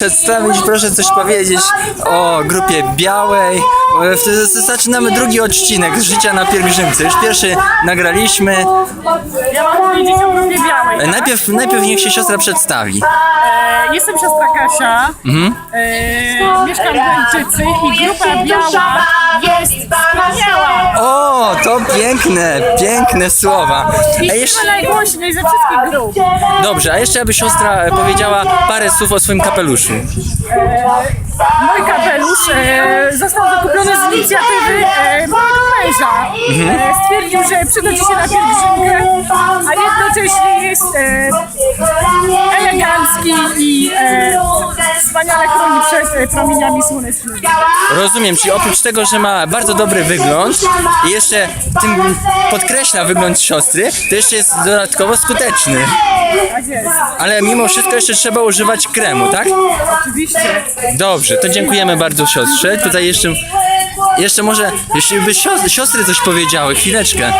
przedstawić, proszę coś powiedzieć o grupie białej. E, Zaczynamy drugi odcinek z życia na pielgrzymce. Już pierwszy nagraliśmy. Ja mam powiedzieć o grupie białej. Najpierw, najpierw niech się siostra przedstawi. E, jestem siostra Kasia. E, mieszkam w Łęczycy i grupa biała jest. O, piękne, piękne słowa. A jeszcze, najgłośniej ze wszystkich grup. dobrze, a jeszcze aby siostra powiedziała parę słów o swoim kapeluszu. Mój kapelusz e, został wykupiony z inicjatywy e, mojego męża. E, stwierdził, że przyda ci się na pielgrzymkę, a jednocześnie jest e, wspaniale chroni przed promieniami słonecznymi. Rozumiem, czyli oprócz tego, że ma bardzo dobry wygląd i jeszcze tym podkreśla wygląd siostry, to jeszcze jest dodatkowo skuteczny. Tak jest, Ale mimo wszystko jeszcze trzeba używać kremu, tak? oczywiście. Dobrze, to dziękujemy bardzo siostrze. Tutaj jeszcze, jeszcze może, jeśli by sios- siostry coś powiedziały, chwileczkę.